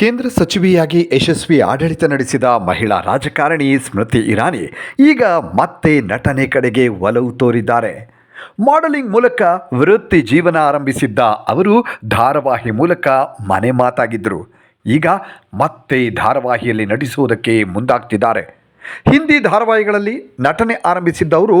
ಕೇಂದ್ರ ಸಚಿವೆಯಾಗಿ ಯಶಸ್ವಿ ಆಡಳಿತ ನಡೆಸಿದ ಮಹಿಳಾ ರಾಜಕಾರಣಿ ಸ್ಮೃತಿ ಇರಾನಿ ಈಗ ಮತ್ತೆ ನಟನೆ ಕಡೆಗೆ ಒಲವು ತೋರಿದ್ದಾರೆ. ಮಾಡೆಲಿಂಗ್ ಮೂಲಕ ವೃತ್ತಿ ಜೀವನ ಆರಂಭಿಸಿದ್ದ ಅವರು ಧಾರಾವಾಹಿ ಮೂಲಕ ಮನೆ ಮಾತಾಗಿದ್ದರು ಈಗ ಮತ್ತೆ ಧಾರಾವಾಹಿಯಲ್ಲಿ ನಟಿಸುವುದಕ್ಕೆ ಮುಂದಾಗ್ತಿದ್ದಾರೆ. ಹಿಂದಿ ಧಾರಾವಾಹಿಗಳಲ್ಲಿ ನಟನೆ ಆರಂಭಿಸಿದ್ದವರು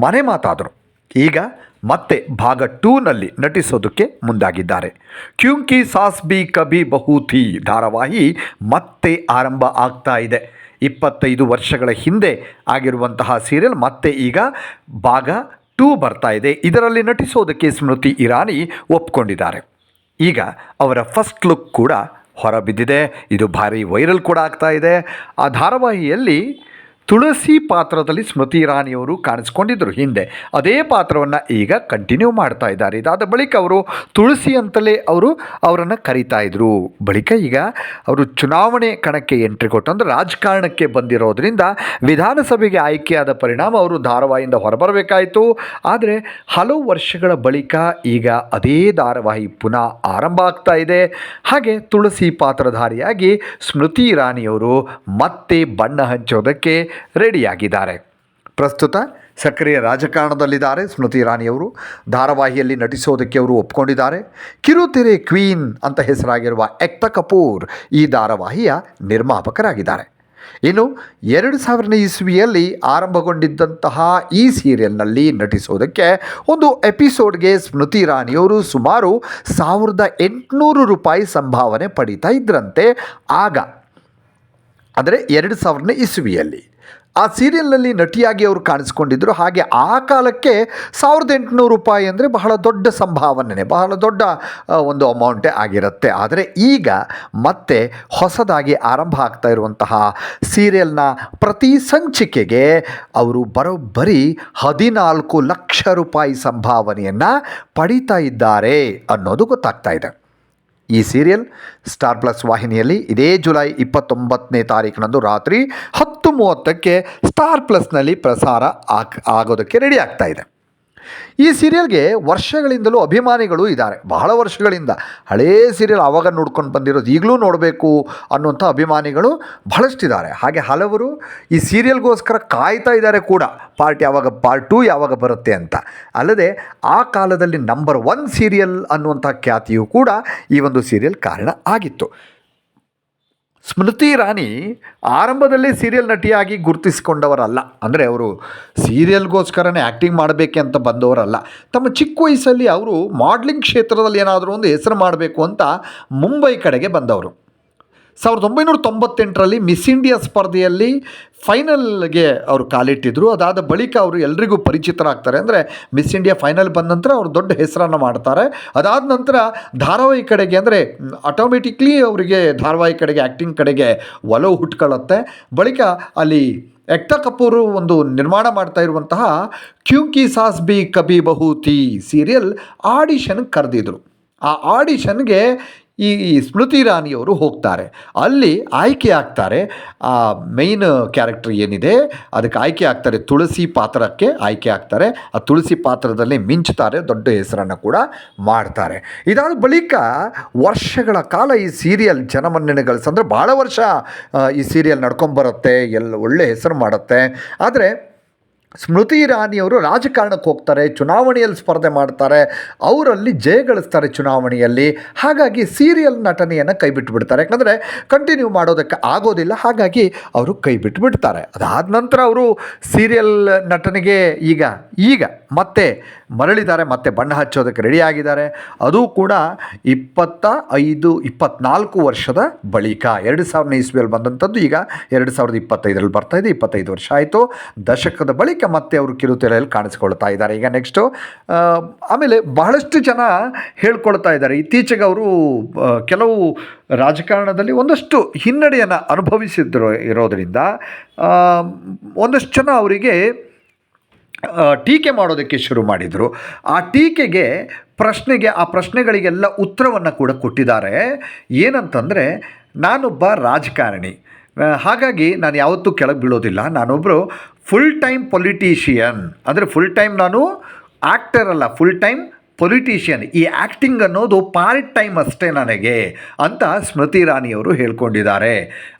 ಮನೆ ಮಾತಾದರು. ಈಗ ಮತ್ತೆ ಭಾಗ ಟೂನಲ್ಲಿ ನಟಿಸೋದಕ್ಕೆ ಮುಂದಾಗಿದ್ದಾರೆ. ಕ್ಯೂಂಕಿ ಸಾಸ್ ಬಿ ಕಬಿ ಬಹುತಿ ಧಾರಾವಾಹಿ ಮತ್ತೆ ಆರಂಭ ಆಗ್ತಾ ಇದೆ. ಇಪ್ಪತ್ತೈದು ವರ್ಷಗಳ ಹಿಂದೆ ಆಗಿರುವಂತಹ ಸೀರಿಯಲ್ ಮತ್ತೆ ಈಗ ಭಾಗ ಟೂ ಬರ್ತಾ ಇದೆ. ಇದರಲ್ಲಿ ನಟಿಸೋದಕ್ಕೆ ಸ್ಮೃತಿ ಇರಾನಿ ಒಪ್ಕೊಂಡಿದ್ದಾರೆ. ಈಗ ಅವರ ಫಸ್ಟ್ ಲುಕ್ ಕೂಡ ಹೊರಬಿದ್ದಿದೆ. ಇದು ಭಾರಿ ವೈರಲ್ ಕೂಡ ಆಗ್ತಾ ಇದೆ. ಆ ಧಾರಾವಾಹಿಯಲ್ಲಿ ತುಳಸಿ ಪಾತ್ರದಲ್ಲಿ ಸ್ಮೃತಿ ಇರಾನಿಯವರು ಕಾಣಿಸ್ಕೊಂಡಿದ್ದರು. ಹಿಂದೆ ಅದೇ ಪಾತ್ರವನ್ನು ಈಗ ಕಂಟಿನ್ಯೂ ಮಾಡ್ತಾ ಇದ್ದಾರೆ. ಇದಾದ ಬಳಿಕ ಅವರು ತುಳಸಿ ಅಂತಲೇ ಅವರು ಅವರನ್ನು ಕರೀತಾ ಇದ್ರು. ಬಳಿಕ ಈಗ ಅವರು ಚುನಾವಣೆ ಕಣಕ್ಕೆ ಎಂಟ್ರಿ ಕೊಟ್ಟು ಅಂದರೆ ರಾಜಕಾರಣಕ್ಕೆ ಬಂದಿರೋದ್ರಿಂದ ವಿಧಾನಸಭೆಗೆ ಆಯ್ಕೆಯಾದ ಪರಿಣಾಮ ಅವರು ಧಾರಾವಾಹಿಯಿಂದ ಹೊರಬರಬೇಕಾಯಿತು. ಆದರೆ ಹಲವು ವರ್ಷಗಳ ಬಳಿಕ ಈಗ ಅದೇ ಧಾರಾವಾಹಿ ಪುನಃ ಆರಂಭ ಆಗ್ತಾ ಇದೆ. ಹಾಗೆ ತುಳಸಿ ಪಾತ್ರಧಾರಿಯಾಗಿ ಸ್ಮೃತಿ ಇರಾನಿಯವರು ಮತ್ತೆ ಬಣ್ಣ ಹಂಚೋದಕ್ಕೆ ರೆಡಿಯಾಗಿದ್ದಾರೆ. ಪ್ರಸ್ತುತ ಸಕ್ರಿಯ ರಾಜಕಾರಣದಲ್ಲಿದ್ದಾರೆ ಸ್ಮೃತಿ ಇರಾನಿಯವರು. ಧಾರಾವಾಹಿಯಲ್ಲಿ ನಟಿಸೋದಕ್ಕೆ ಅವರು ಒಪ್ಕೊಂಡಿದ್ದಾರೆ. ಕಿರುತೆರೆ ಕ್ವೀನ್ ಅಂತ ಹೆಸರಾಗಿರುವ ಎಕ್ತ ಕಪೂರ್ ಈ ಧಾರಾವಾಹಿಯ ನಿರ್ಮಾಪಕರಾಗಿದ್ದಾರೆ. ಇನ್ನು ಎರಡು ಸಾವಿರನೇ ಇಸ್ವಿಯಲ್ಲಿ ಆರಂಭಗೊಂಡಿದ್ದಂತಹ ಈ ಸೀರಿಯಲ್ನಲ್ಲಿ ನಟಿಸೋದಕ್ಕೆ ಒಂದು ಎಪಿಸೋಡ್ಗೆ ಸ್ಮೃತಿ ಇರಾನಿಯವರು ಸುಮಾರು ಸಾವಿರದ ಎಂಟುನೂರು ರೂಪಾಯಿ ಸಂಭಾವನೆ ಪಡೀತಾ ಇದ್ರಂತೆ. ಆಗ, ಅಂದರೆ ಎರಡು ಸಾವಿರನೇ ಇಸ್ವಿಯಲ್ಲಿ ಆ ಸೀರಿಯಲ್ನಲ್ಲಿ ನಟಿಯಾಗಿ ಅವರು ಕಾಣಿಸ್ಕೊಂಡಿದ್ದರು ಹಾಗೆ ಆ ಕಾಲಕ್ಕೆ ಸಾವಿರದ ಎಂಟುನೂರು ರೂಪಾಯಿ ಅಂದರೆ ಬಹಳ ದೊಡ್ಡ ಸಂಭಾವನೆ ಬಹಳ ದೊಡ್ಡ ಒಂದು ಅಮೌಂಟೇ ಆಗಿರುತ್ತೆ. ಆದರೆ ಈಗ ಮತ್ತೆ ಹೊಸದಾಗಿ ಆರಂಭ ಆಗ್ತಾ ಇರುವಂತಹ ಸೀರಿಯಲ್ನ ಪ್ರತಿ ಸಂಚಿಕೆಗೆ ಅವರು ಬರೋಬ್ಬರಿ ಹದಿನಾಲ್ಕು ಲಕ್ಷ ರೂಪಾಯಿ ಸಂಭಾವನೆಯನ್ನು ಪಡೀತಾ ಇದ್ದಾರೆ ಅನ್ನೋದು ಗೊತ್ತಾಗ್ತಾ ಇದೆ. ಈ ಸೀರಿಯಲ್ ಸ್ಟಾರ್ ಪ್ಲಸ್ ವಾಹಿನಿಯಲ್ಲಿ ಇದೇ ಜುಲೈ ಇಪ್ಪತ್ತೊಂಬತ್ತನೇ ತಾರೀಕಿನಂದು ರಾತ್ರಿ ಹತ್ತು ಮೂವತ್ತಕ್ಕೆ ಸ್ಟಾರ್ ಪ್ಲಸ್ನಲ್ಲಿ ಪ್ರಸಾರ ಆಗ್, ಆಗೋದಕ್ಕೆ ರೆಡಿ ಆಗ್ತಾ ಈ ಸೀರಿಯಲ್ಗೆ ವರ್ಷಗಳಿಂದಲೂ ಅಭಿಮಾನಿಗಳು ಇದ್ದಾರೆ. ಬಹಳ ವರ್ಷಗಳಿಂದ ಹಳೇ ಸೀರಿಯಲ್ ಆವಾಗ ನೋಡ್ಕೊಂಡು ಬಂದಿರೋದು ಈಗಲೂ ನೋಡಬೇಕು ಅನ್ನುವಂಥ ಅಭಿಮಾನಿಗಳು ಬಹಳಷ್ಟಿದ್ದಾರೆ. ಹಾಗೆ ಹಲವರು ಈ ಸೀರಿಯಲ್ಗೋಸ್ಕರ ಕಾಯ್ತಾ ಇದ್ದಾರೆ ಕೂಡ. ಪಾರ್ಟ್ ಯಾವಾಗ, ಪಾರ್ಟ್ ಟೂ ಯಾವಾಗ ಬರುತ್ತೆ ಅಂತ. ಅಲ್ಲದೆ ಆ ಕಾಲದಲ್ಲಿ ನಂಬರ್ ಒನ್ ಸೀರಿಯಲ್ ಅನ್ನುವಂಥ ಖ್ಯಾತಿಯು ಕೂಡ ಈ ಒಂದು ಸೀರಿಯಲ್ ಕಾರಣ ಆಗಿತ್ತು. ಸ್ಮೃತಿ ಇರಾನಿ ಆರಂಭದಲ್ಲಿ ಸೀರಿಯಲ್ ನಟಿಯಾಗಿ ಗುರುತಿಸಿಕೊಂಡವರಲ್ಲ. ಅಂದರೆ ಅವರು ಸೀರಿಯಲ್ಗೋಸ್ಕರನೇ ಆ್ಯಕ್ಟಿಂಗ್ ಮಾಡಬೇಕೆ ಅಂತ ಬಂದವರಲ್ಲ. ತಮ್ಮ ಚಿಕ್ಕ ವಯಸ್ಸಲ್ಲಿ ಅವರು ಮಾಡ್ಲಿಂಗ್ ಕ್ಷೇತ್ರದಲ್ಲಿ ಏನಾದರೂ ಒಂದು ಹೆಸರು ಮಾಡಬೇಕು ಅಂತ ಮುಂಬೈ ಕಡೆಗೆ ಬಂದವರು. ಸಾವಿರದ ಒಂಬೈನೂರ ತೊಂಬತ್ತೆಂಟರಲ್ಲಿ ಮಿಸ್ ಇಂಡಿಯಾ ಸ್ಪರ್ಧೆಯಲ್ಲಿ ಫೈನಲ್ಗೆ ಅವರು ಕಾಲಿಟ್ಟಿದ್ರು. ಅದಾದ ಬಳಿಕ ಅವರು ಎಲ್ರಿಗೂ ಪರಿಚಿತರಾಗ್ತಾರೆ. ಅಂದರೆ ಮಿಸ್ ಇಂಡಿಯಾ ಫೈನಲ್ ಬಂದ ನಂತರ ಅವರು ದೊಡ್ಡ ಹೆಸರನ್ನು ಮಾಡ್ತಾರೆ. ಅದಾದ ನಂತರ ಧಾರಾವಾಹಿ ಕಡೆಗೆ ಅಂದರೆ ಆಟೋಮೆಟಿಕ್ಲಿ ಅವರಿಗೆ ಧಾರಾವಾಹಿ ಕಡೆಗೆ ಆ್ಯಕ್ಟಿಂಗ್ ಕಡೆಗೆ ಒಲವು ಹುಟ್ಕೊಳ್ಳುತ್ತೆ. ಬಳಿಕ ಅಲ್ಲಿ ಎಕ್ತಾ ಕಪೂರು ಒಂದು ನಿರ್ಮಾಣ ಮಾಡ್ತಾ ಇರುವಂತಹ ಕ್ಯೂಂಕಿ ಸಾಸ್ ಬಿ ಕಬಿ ಬಹುತಿ ಸೀರಿಯಲ್ ಆಡಿಷನ್ ಕರೆದಿದ್ರು. ಆ ಆಡಿಷನ್ಗೆ ಈ ಈ ಸ್ಮೃತಿ ಇರಾನಿಯವರು ಹೋಗ್ತಾರೆ. ಅಲ್ಲಿ ಆಯ್ಕೆ ಆಗ್ತಾರೆ. ಆ ಮೇಯ್ನ್ ಕ್ಯಾರೆಕ್ಟರ್ ಏನಿದೆ, ಅದಕ್ಕೆ ಆಯ್ಕೆ ಆಗ್ತಾರೆ ತುಳಸಿ ಪಾತ್ರಕ್ಕೆ ಆಯ್ಕೆ ಆಗ್ತಾರೆ. ಆ ತುಳಸಿ ಪಾತ್ರದಲ್ಲಿ ಮಿಂಚುತ್ತಾರೆ, ದೊಡ್ಡ ಹೆಸರನ್ನು ಕೂಡ ಮಾಡ್ತಾರೆ. ಇದಾದ ಬಳಿಕ ವರ್ಷಗಳ ಕಾಲ ಈ ಸೀರಿಯಲ್ ಜನಮನ್ನಣೆ ಗಳಿಸಂದ್ರೆ ಭಾಳ ವರ್ಷ ಈ ಸೀರಿಯಲ್ ನಡ್ಕೊಂಬರುತ್ತೆ ಎಲ್ಲ ಒಳ್ಳೆ ಹೆಸರು ಮಾಡುತ್ತೆ. ಆದರೆ ಸ್ಮೃತಿ ಇರಾನಿಯವರು ರಾಜಕಾರಣಕ್ಕೆ ಹೋಗ್ತಾರೆ, ಚುನಾವಣೆಯಲ್ಲಿ ಸ್ಪರ್ಧೆ ಮಾಡ್ತಾರೆ, ಅವರಲ್ಲಿ ಜಯ ಗಳಿಸ್ತಾರೆ ಚುನಾವಣೆಯಲ್ಲಿ. ಹಾಗಾಗಿ ಸೀರಿಯಲ್ ನಟನೆಯನ್ನು ಕೈ ಬಿಟ್ಬಿಡ್ತಾರೆ ಯಾಕಂದರೆ ಕಂಟಿನ್ಯೂ ಮಾಡೋದಕ್ಕೆ ಆಗೋದಿಲ್ಲ, ಹಾಗಾಗಿ ಅವರು ಕೈ ಬಿಟ್ಬಿಡ್ತಾರೆ ಅದಾದ ನಂತರ ಅವರು ಸೀರಿಯಲ್ ನಟನೆಗೆ ಈಗ ಈಗ ಮತ್ತೆ ಮರಳಿದ್ದಾರೆ, ಮತ್ತೆ ಬಣ್ಣ ಹಚ್ಚೋದಕ್ಕೆ ರೆಡಿಯಾಗಿದ್ದಾರೆ ಅದು ಕೂಡ ಇಪ್ಪತ್ತ ಐದು, ಇಪ್ಪತ್ನಾಲ್ಕು ವರ್ಷದ ಬಳಿಕ, ಎರಡು ಸಾವಿರದ ಇಸ್ವಿಯಲ್ಲಿ ಬಂದಂಥದ್ದು ಈಗ ಎರಡು ಸಾವಿರದ ಇಪ್ಪತ್ತೈದರಲ್ಲಿ ಬರ್ತಾ ಇದೆ, ಇಪ್ಪತ್ತೈದು ವರ್ಷ ಆಯಿತು. ದಶಕದ ಬಳಿಕ ಮತ್ತೆ ಅವರು ಕಿರುತೆರೆಯಲ್ಲಿ ಕಾಣಿಸ್ಕೊಳ್ತಾ ಇದ್ದಾರೆ. ಈಗ ನೆಕ್ಸ್ಟು ಆಮೇಲೆ ಬಹಳಷ್ಟು ಜನ ಹೇಳ್ಕೊಳ್ತಾ ಇದ್ದಾರೆ. ಇತ್ತೀಚೆಗೆ ಅವರು ಕೆಲವು ರಾಜಕಾರಣದಲ್ಲಿ ಒಂದಷ್ಟು ಹಿನ್ನಡೆಯನ್ನು ಅನುಭವಿಸಿದ್ರು ಇರೋದರಿಂದ ಒಂದಷ್ಟು ಜನ ಅವರಿಗೆ ಟೀಕೆ ಮಾಡೋದಕ್ಕೆ ಶುರು ಮಾಡಿದರು. ಆ ಟೀಕೆಗೆ ಪ್ರಶ್ನೆಗೆ, ಆ ಪ್ರಶ್ನೆಗಳಿಗೆಲ್ಲ ಉತ್ತರವನ್ನು ಕೂಡ ಕೊಟ್ಟಿದ್ದಾರೆ. ಏನಂತಂದರೆ, ನಾನೊಬ್ಬ ರಾಜಕಾರಣಿ. ಹಾಗಾಗಿ ನಾನು ಯಾವತ್ತೂ ಕೆಳಗೆ ಬೀಳೋದಿಲ್ಲ. ನಾನೊಬ್ಬರು ಫುಲ್ ಟೈಮ್ ಪೊಲಿಟೀಷಿಯನ್ ಅಂದರೆ ಫುಲ್ ಟೈಮ್ ನಾನು ಆ್ಯಕ್ಟರ್ ಅಲ್ಲ ಫುಲ್ ಟೈಮ್ ಪೊಲಿಟಿಷಿಯನ್ ಈ ಆ್ಯಕ್ಟಿಂಗ್ ಅನ್ನೋದು ಪಾರ್ಟ್ ಟೈಮ್ ಅಷ್ಟೇ ನನಗೆ ಅಂತ ಸ್ಮೃತಿ ಇರಾನಿಯವರು ಹೇಳ್ಕೊಂಡಿದ್ದಾರೆ.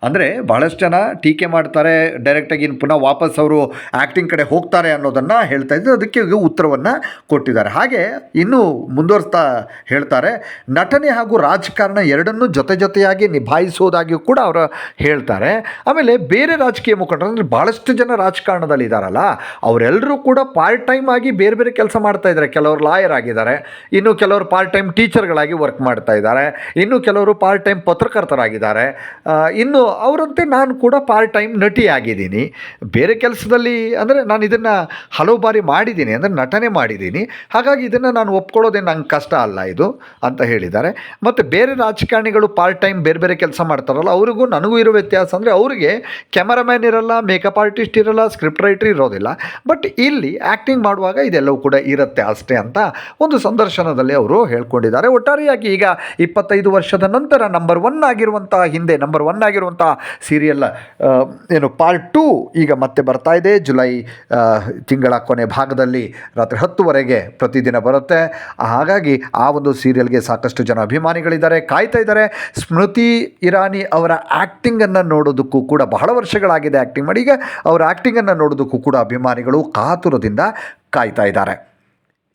ಅಂದರೆ ಭಾಳಷ್ಟು ಜನ ಟೀಕೆ ಮಾಡ್ತಾರೆ ಡೈರೆಕ್ಟಾಗಿ ಇನ್ನು ಪುನಃ ವಾಪಸ್ ಅವರು ಆ್ಯಕ್ಟಿಂಗ್ ಕಡೆ ಹೋಗ್ತಾರೆ ಅನ್ನೋದನ್ನು ಹೇಳ್ತಾ ಇದ್ದರು ಅದಕ್ಕೆ ಉತ್ತರವನ್ನು ಕೊಟ್ಟಿದ್ದಾರೆ. ಹಾಗೆ ಇನ್ನೂ ಮುಂದುವರಿಸ್ತಾ ಹೇಳ್ತಾರೆ, ನಟನೆ ಹಾಗೂ ರಾಜಕಾರಣ ಎರಡನ್ನೂ ಜೊತೆ ಜೊತೆಯಾಗಿ ನಿಭಾಯಿಸೋದಾಗಿಯೂ ಕೂಡ ಅವರು ಹೇಳ್ತಾರೆ. ಆಮೇಲೆ ಬೇರೆ ರಾಜಕೀಯ ಮುಖಂಡರು, ಅಂದರೆ ಭಾಳಷ್ಟು ಜನ ರಾಜಕಾರಣದಲ್ಲಿ ಇದ್ದಾರಲ್ಲ ಅವರೆಲ್ಲರೂ ಕೂಡ ಪಾರ್ಟ್ ಟೈಮ್ ಆಗಿ ಬೇರೆ ಬೇರೆ ಕೆಲಸ ಮಾಡ್ತಾ ಇದ್ದಾರೆ ಕೆಲವರು ಲಾಯರ್ ಆಗಿದ್ದಾರೆ ಇನ್ನು ಕೆಲವರು ಪಾರ್ಟ್ ಟೈಮ್ ಟೀಚರ್ಗಳಾಗಿ ವರ್ಕ್ ಮಾಡ್ತಾ ಇದ್ದಾರೆ. ಇನ್ನು ಕೆಲವರು ಪಾರ್ಟ್ ಟೈಮ್ ಪತ್ರಕರ್ತರಾಗಿದ್ದಾರೆ. ಇನ್ನು ಅವರಂತೆ ನಾನು ಕೂಡ ಪಾರ್ಟ್ ಟೈಮ್ ನಟಿ ಆಗಿದ್ದೀನಿ ಬೇರೆ ಕೆಲಸದಲ್ಲಿ ಅಂದರೆ ನಾನು ಇದನ್ನು ಹಲವು ಬಾರಿ ಮಾಡಿದ್ದೀನಿ, ಅಂದರೆ ನಟನೆ ಮಾಡಿದ್ದೀನಿ. ಹಾಗಾಗಿ ಇದನ್ನು ನಾನು ಒಪ್ಕೊಳ್ಳೋದೇ ನಂಗೆ ಕಷ್ಟ ಅಲ್ಲ ಇದು ಅಂತ ಹೇಳಿದ್ದಾರೆ. ಮತ್ತು ಬೇರೆ ರಾಜಕಾರಣಿಗಳು ಪಾರ್ಟ್ ಟೈಮ್ ಬೇರೆ ಬೇರೆ ಕೆಲಸ ಮಾಡ್ತಾರಲ್ಲ, ಅವರಿಗೂ ನನಗೂ ಇರೋ ವ್ಯತ್ಯಾಸ ಅಂದರೆ ಅವರಿಗೆ ಕ್ಯಾಮರಾಮ್ಯಾನ್ ಇರಲ್ಲ ಮೇಕಪ್ ಆರ್ಟಿಸ್ಟ್ ಇರಲ್ಲ ಸ್ಕ್ರಿಪ್ಟ್ ರೈಟರ್ ಇರೋದಿಲ್ಲ. ಬಟ್ ಇಲ್ಲಿ ಆ್ಯಕ್ಟಿಂಗ್ ಮಾಡುವಾಗ ಇದೆಲ್ಲವೂ ಕೂಡ ಇರುತ್ತೆ ಅಷ್ಟೇ ಅಂತ ಒಂದು ಸಂದರ್ಶನದಲ್ಲಿ ಅವರು ಹೇಳ್ಕೊಂಡಿದ್ದಾರೆ. ಒಟ್ಟಾರೆಯಾಗಿ ಈಗ ಇಪ್ಪತ್ತೈದು ವರ್ಷದ ನಂತರ ನಂಬರ್ ಒನ್ ಆಗಿರುವಂತಹ ಹಿಂದೆ ನಂಬರ್ ಒನ್ ಆಗಿರುವಂತಹ ಸೀರಿಯಲ್ ಏನು ಪಾರ್ಟ್ ಟೂ ಈಗ ಮತ್ತೆ ಬರ್ತಾ ಇದೆ. ಜುಲೈ ತಿಂಗಳ ಕೊನೆ ಭಾಗದಲ್ಲಿ ರಾತ್ರಿ ಹತ್ತುವರೆಗೆ ಪ್ರತಿದಿನ ಬರುತ್ತೆ. ಹಾಗಾಗಿ ಆ ಒಂದು ಸೀರಿಯಲ್ಗೆ ಸಾಕಷ್ಟು ಜನ ಅಭಿಮಾನಿಗಳಿದ್ದಾರೆ, ಕಾಯ್ತಾ ಇದ್ದಾರೆ. ಸ್ಮೃತಿ ಇರಾನಿ ಅವರ ಆ್ಯಕ್ಟಿಂಗನ್ನು ನೋಡೋದಕ್ಕೂ ಕೂಡ ಬಹಳ ವರ್ಷಗಳಾಗಿದೆ ಆ್ಯಕ್ಟಿಂಗ್ ಮಾಡಿ. ಈಗ ಅವರ ಆ್ಯಕ್ಟಿಂಗನ್ನು ನೋಡೋದಕ್ಕೂ ಕೂಡ ಅಭಿಮಾನಿಗಳು ಕಾತುರದಿಂದ ಕಾಯ್ತಾ ಇದ್ದಾರೆ.